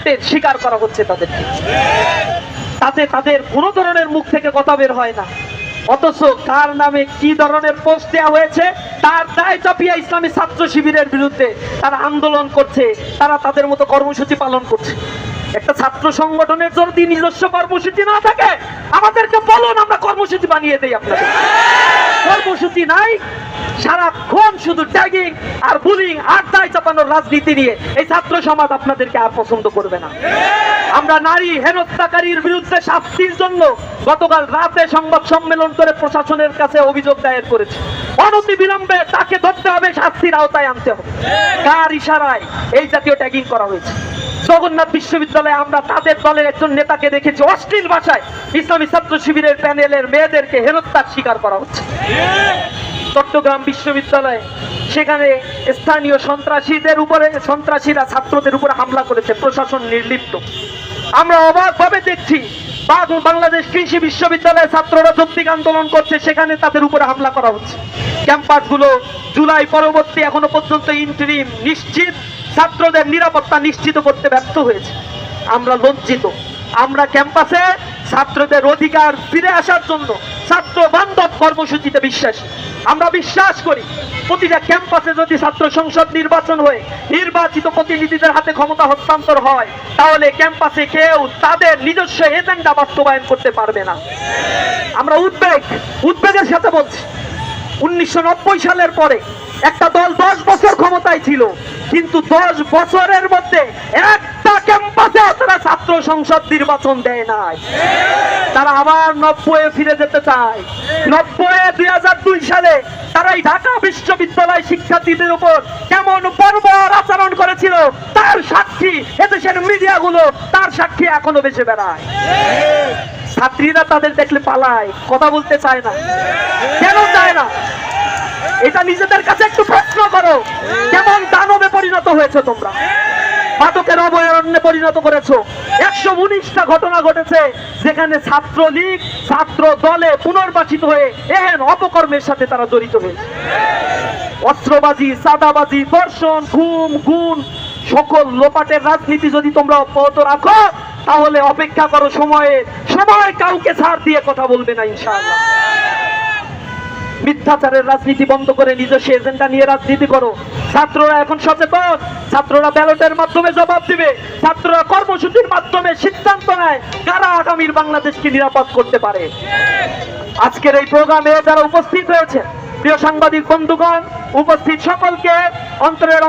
হ্যারাসমেন্টের শিকার করা হচ্ছে তাদেরকে। তাতে তাদের কোনো ধরনের মুখ থেকে কথা বের হয় না। অথচ কার নামে কি ধরনের পোস্ট দেওয়া হয়েছে, তার দায় চাপিয়া ইসলামী ছাত্র শিবিরের বিরুদ্ধে তারা আন্দোলন করছে, তারা তাদের মতো কর্মসূচি পালন করছে। একটা ছাত্র সংগঠনের যদি নিজস্ব কর্মসূচি না থাকে, আমাদেরকে বলুন, আমরা কর্মসূচি বানিয়ে দেই আপনাদের। কর্মসূচি নাই, সারাক্ষণ শুধু ট্যাগিং আর বুলিং আড্ডায় চাপানোর রাজনীতি নিয়ে এই ছাত্র সমাজ আপনাদেরকে আর পছন্দ করবে না। আমরা নারী হেনস্থাকারীর বিরুদ্ধে শাস্তির জন্য গতকাল রাতে সংবাদ সম্মেলন করে প্রশাসনের কাছে অভিযোগ দায়ের করেছি। অনতি বিলম্বে তাকে ধরতে হবে, শাস্তির আওতায় আনতে হবে। কার ইশারায় এই জাতীয় ট্যাগিং করা হয়েছে। জগন্নাথ বিশ্ববিদ্যালয়ে আমরা তাদের দলের একজন নেতাকে দেখেছি। অশ্লীল ভাষায় ইসলামী ছাত্র শিবিরের প্যানেলের মেয়েদেরকে হেনস্থার শিকার করা হচ্ছে। চট্টগ্রাম বিশ্ববিদ্যালয়ে। সেখানে স্থানীয় সন্ত্রাসীদের উপরে, সন্ত্রাসীরা ছাত্রদের উপরে হামলা করেছে, প্রশাসন নির্লিপ্ত। আমরা অবাকভাবে দেখছি বাংলাদেশ কৃষি বিশ্ববিদ্যালয়ে ছাত্ররা যৌক্তিক আন্দোলন করছে, সেখানে তাদের উপরে হামলা করা হচ্ছে। ক্যাম্পাসগুলো জুলাই পরবর্তী এখনও পর্যন্ত ইন্টারিম নিশ্চিত, ছাত্রদের নিরাপত্তা নিশ্চিত করতে ব্যর্থ হয়েছে। আমরা লজ্জিত। আমরা ক্যাম্পাসে ছাত্রদের অধিকার ফিরে আসার জন্য বান্ধব কর্মসূচিতে বিশ্বাসী। আমরা বিশ্বাস করি, প্রতিটা ক্যাম্পাসে যদি ছাত্র সংসদ নির্বাচন হয়ে, নির্বাচিত প্রতিনিধিদের হাতে ক্ষমতা হস্তান্তর হয়, তাহলে ক্যাম্পাসে কেউ তাদের নিজস্ব এজেন্ডা বাস্তবায়ন করতে পারবে না। আমরা উদ্বেগ, উদ্বেগের সাথে বলছি, উনিশশো নব্বই সালের পরে একটা দল দশ বছর ক্ষমতায় ছিল, কিন্তু দশ বছরের মধ্যে একটা ক্যাম্পাসে তারা ছাত্র সংসদ নির্বাচন দেয় নাই। তারা আবার নব্বই ফিরে যেতে চায়। নব্বই দুই হাজার দুই সালে তারা এই ঢাকা বিশ্ববিদ্যালয় শিক্ষার্থীদের উপর কেমন বর্বর আচরণ করেছিল, তার সাক্ষী এদেশের মিডিয়াগুলো, তার সাক্ষী এখনও বেঁচে বেড়ায়। ছাত্রীরা তাদের দেখলে পালায়, কথা বলতে চায় না। কেন চায় না? এটা নিজেদের কাছে একটু প্রশ্ন করো, কেমন দানবে পরিণত হয়েছে তোমরা? মাদকের অভয়ারণ্যে পরিণত করেছ। একশো উনিশটা ঘটনা ঘটেছে যেখানে ছাত্রলীগ ছাত্র দলে পুনর্বাসিত হয়ে এহেন অপকর্মের সাথে তারা জড়িত হয়েছে। অস্ত্রবাজি সাদাবাজি ধর্ষণ ঘুম, গুণ, সকল লোপাটের রাজনীতি যদি তোমরা অব্যাহত রাখো, তাহলে অপেক্ষা করো সময়ে। সময় কাউকে ছাড় দিয়ে কথা বলবে না, ইনশাআল্লাহ। মিথ্যাচারের রাজনীতি বন্ধ করে নিজস্ব এজেন্ডা নিয়ে রাজনীতি করো। ছাত্ররা এখন সচেতন। ছাত্ররা ব্যালটের মাধ্যমে জবাব দিবে। ছাত্ররা কর্মসূচির মাধ্যমে সিদ্ধান্ত নেয় কারা আগামীর বাংলাদেশকে নিরাপদ করতে পারে। আজকের এই প্রোগ্রামে যারা উপস্থিত হয়েছে প্রিয় সাংবাদিক বন্ধুগণ, উপস্থিত সকলকে অন্তরের